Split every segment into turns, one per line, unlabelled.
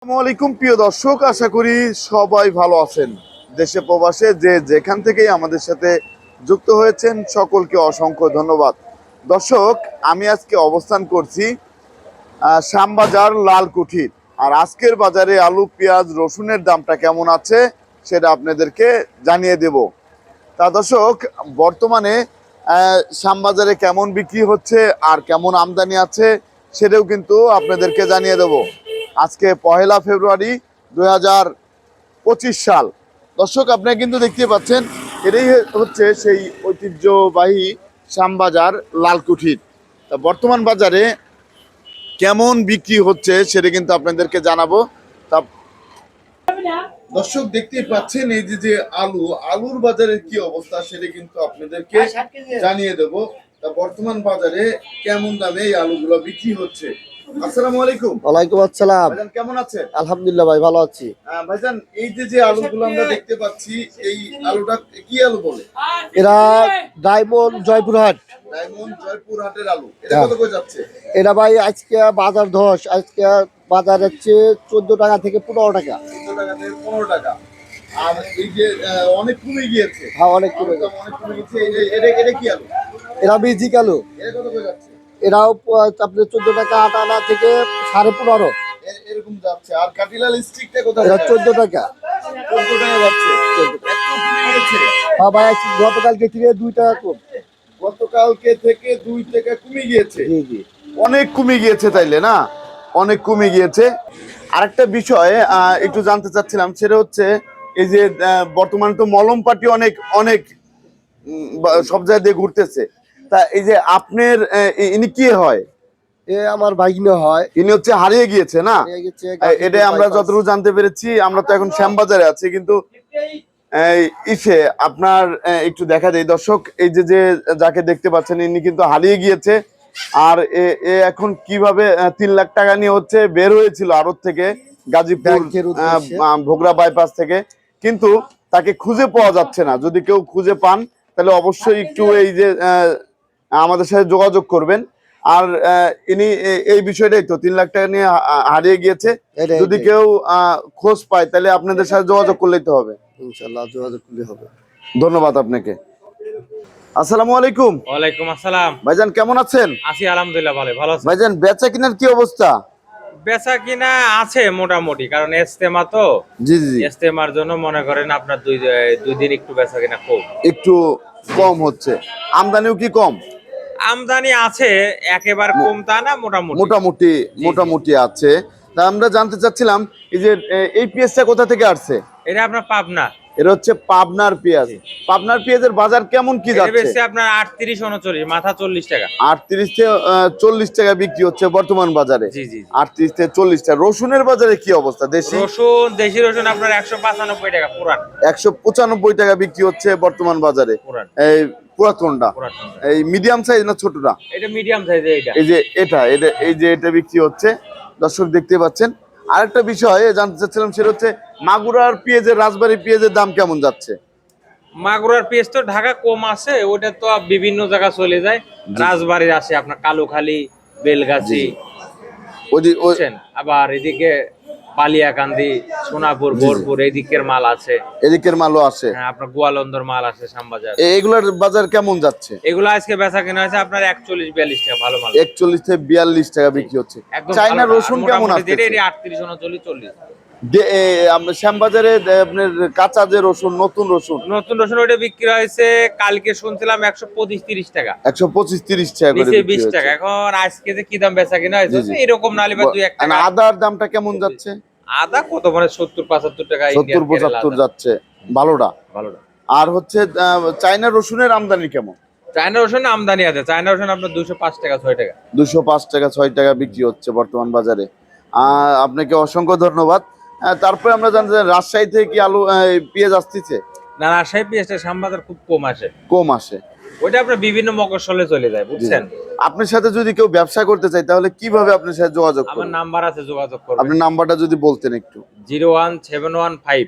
আসসালামু আলাইকুম প্রিয় দর্শক, আশা করি সবাই ভালো আছেন। দেশে প্রবাসে যে যেখান থেকেই আমাদের সাথে যুক্ত হয়েছেন, সকলকে অসংখ্য ধন্যবাদ। দর্শক, আমি আজকে অবস্থান করছি শ্যামবাজার লালকুঠির আর আজকের বাজারে আলু, পেঁয়াজ, রসুনের দামটা কেমন আছে, সেটা আপনাদেরকে জানিয়ে দেব। তা দর্শক, বর্তমানে শ্যামবাজারে কেমন বিক্রি হচ্ছে আর কেমন আমদানি আছে, সেটাও কিন্তু আপনাদেরকে জানিয়ে দেব। আজকে পহেলা ফেব্রুয়ারি দুই হাজার পঁচিশ সাল। দর্শক আপনারা কিন্তু দেখতে পাচ্ছেন এটাই হচ্ছে সেই ঐতিহ্যবাহী শ্যামবাজার লালকুঠির। তা বর্তমান বাজারে কেমন বিক্রি হচ্ছে সেটা কিন্তু আপনাদেরকে জানাব। তা দর্শক দেখতে পাচ্ছেন এই যে যে আলু আলুর বাজারের কি অবস্থা সেটা কিন্তু আপনাদেরকে জানিয়ে দেব। তা বর্তমান বাজারে কেমন দামে এই আলুগুলো বিক্রি হচ্ছে? আসসালামু আলাইকুম।
ওয়ালাইকুম আসসালাম।
ভাইজান কেমন আছেন?
আলহামদুলিল্লাহ ভাই ভালো আছি।
ভাইজান এই যে যে আলুগুলো আমরা দেখতে পাচ্ছি এই আলুটা কি আলু বলে?
এরা ডায়মন্ড জয়পুরহাট।
ডায়মন্ড জয়পুর আলু। এটা
হ্যাঁ।
কত করে যাচ্ছে?
এরা ভাই আজকে বাজার ধস। আজকে বাজার হচ্ছে চোদ্দ টাকা থেকে পনেরো টাকা।
চোদ্দ টাকা থেকে পনেরো টাকা। আর এই যে অনেক কমে গিয়েছে।
হ্যাঁ অনেক কমে
আলুর অনেক কমে গেছে এটা এটা কি আলু?
এরা
এটা কত করে যাচ্ছে?
এরাও আপনার চোদ্দ টাকা আট আনা থেকে সাড়ে পনেরো।
এরকম যাচ্ছে। আর কাটিলাল স্টিকটা কোথায়?
চোদ্দ টাকা।
চোদ্দ যাচ্ছে।
হ্যাঁ ভাই গতকালকে থেকে দুই টাকা কম।
গতকালকে থেকে দুই টাকা কমে গিয়েছে। অনেক কমে গিয়েছে তাইলে না? অনেক কমে গিয়েছে। আরেকটা বিষয় একটু জানতে চাচ্ছিলাম সেটা হচ্ছে এই যে বর্তমানে তো মলম পাটি অনেক অনেক সব জায়গায় দিয়ে ঘুরতেছে। তা এই যে আপনার ইনি কি হয়?
এ আমার ভাগিনা হয়।
ইনি হচ্ছে হারিয়ে গিয়েছে না? এটা আমরা যতটুকু জানতে পেরেছি আমরা তো এখন শ্যামবাজারে আছি কিন্তু ইসে আপনার একটু দেখা যায় দর্শক এই যে যে যাকে দেখতে পাচ্ছেন ইনি কিন্তু হারিয়ে গিয়েছে। আর এ এখন কীভাবে তিন লাখ টাকা নিয়ে হচ্ছে বের হয়েছিল আড়ত থেকে গাজীপুর ভোগড়া বাইপাস থেকে। কিন্তু তাকে খুঁজে পাওয়া যাচ্ছে না। যদি কেউ খুঁজে পান তাহলে অবশ্যই একটু এই যে আহ, আমাদের সাথে যোগাযোগ করবেন। আর আহ, ইনি এই বিষয়টাই তো তিন লাখ টাকা নিয়ে হারিয়ে গিয়েছে। যদি কেউ আহ, খোঁজ পায় তাহলে আপনাদের সাথে যোগাযোগ করলেই তো হবে।
ইনশাল্লাহ যোগাযোগ করলে হবে।
ধন্যবাদ আপনাকে। আসসালামু আলাইকুম।
ওয়ালাইকুম আসসালাম।
ভাইজান কেমন আছেন?
আছি আলহামদুলিল্লাহ ভালো ভালো আছি।
ভাইজান বেচা কিনার কি অবস্থা?
বেচা কিনা আছে মোটামুটি কারণ এস্তেমা তো।
জি জি
এস্তেমার জন্য মনে করেন আপনার দুই দুই দিন একটু বেচা কিনা খুব
একটু কম হচ্ছে। আমদানিও কি কম?
আমদানি আছে একেবারে কম তা না মোটামুটি?
মোটামুটি মোটামুটি আছে। তা আমরা জানতে চাচ্ছিলাম এই যে এই এই পিএসটা কোথা থেকে আসছে?
এটা আপনার পাবনা।
এটা হচ্ছে পাবনার পেঁয়াজ। পাবনার পেঁয়াজের বাজার কেমন কি যাচ্ছে?
আপনার আটত্রিশ উনচল্লিশ মাথা চল্লিশ টাকা।
আটত্রিশ থেকে চল্লিশ টাকা বিক্রি হচ্ছে বর্তমান বাজারে।
জি জি জি।
আটত্রিশ থেকে চল্লিশ টাকা। রসুনের বাজারে কি অবস্থা? দেশি?
রসুন দেশি রসুন আপনার একশো পঁচানব্বই টাকা পুরান।
একশো পঁচানব্বই টাকা বিক্রি হচ্ছে বর্তমান বাজারে। এই পুরাতনটা। এই মিডিয়াম সাইজ না ছোটটা?
এটা মিডিয়াম সাইজ এটা
এই যে এটা এটা এই যে এটা বিক্রি হচ্ছে। দর্শক দেখতে পাচ্ছেন। আরেকটা বিষয় জানতে চাচ্ছিলাম সেটা হচ্ছে মাগুরার পেঁয়াজের রাজবাড়ি পেঁয়াজের দাম কেমন যাচ্ছে?
মাগুরার পেঁয়াজ তো ঢাকা কম আছে ওটা তো বিভিন্ন জায়গা চলে যায়। রাজবাড়ির আসে আপনার কালুখালী বেলগাছি আবার এদিকে পালিয়াকান্দি সোনাপুর বোরপুর এদিকের মাল আছে।
এদিকের মালও আছে।
হ্যাঁ আপনার গোয়ালন্দর মাল আছে শ্যামবাজার।
এগুলার বাজার কেমন যাচ্ছে?
এগুলো আজকে বেচা কেনা হয়েছে আপনার একচল্লিশ বিয়াল্লিশ টাকা ভালো মাল।
একচল্লিশ থেকে বিয়াল্লিশ টাকা বিক্রি হচ্ছে। চাইনা রসুন কেমন আসছে
আটত্রিশ উনচল্লিশ চল্লিশ।
শ্যামবাজারে আপনার কাঁচা যে রসুন নতুন রসুন।
নতুন রসুন ওটা বিক্রি হয়েছে কালকে শুনছিলাম একশো পঁচিশ তিরিশ টাকা।
একশো পঁচিশ তিরিশ টাকা
বিশ টাকা এখন আজকে যে কি দাম বেচা কিনা হয়েছে। এরকম নালি বা দুই এক
আদার দামটা কেমন যাচ্ছে?
আদা কত? মানে সত্তর পঁচাত্তর টাকা
সত্তর পঁচাত্তর যাচ্ছে। ভালোটা?
ভালো না
আর হচ্ছে চাইনা রসুনের আমদানি কেমন?
চায়না রসুন আমদানি আছে। চায়না রসুন আপনার দুশো পাঁচ টাকা ছয় টাকা।
দুশো পাঁচ টাকা ছয় টাকা বিক্রি হচ্ছে বর্তমান বাজারে। আপনাকে অসংখ্য ধন্যবাদ। তারপরে আমরা জানতে রাজশাহী থেকে কি আলু পেঁয়াজ আসতেছে?
না রাজশাহী পেঁয়াজটা শ্যামবাজার খুব কম আসে।
কম আসে।
ওইটা আপনার বিভিন্ন মকসলে চলে যায় বুঝছেন?
আপনার সাথে যদি কেউ ব্যবসা করতে চায় তাহলে কীভাবে আপনার সাথে যোগাযোগ
আমার নাম্বার আছে যোগাযোগ করবেন।
আপনার নাম্বারটা যদি বলতেন একটু।
Zero one seven one five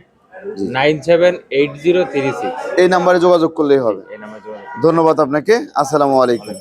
nine seven eight zero three six.
এই নাম্বারে যোগাযোগ করলেই হবে।
এই নাম্বার যোগাযোগ
ধন্যবাদ আপনাকে। আসসালামু আলাইকুম।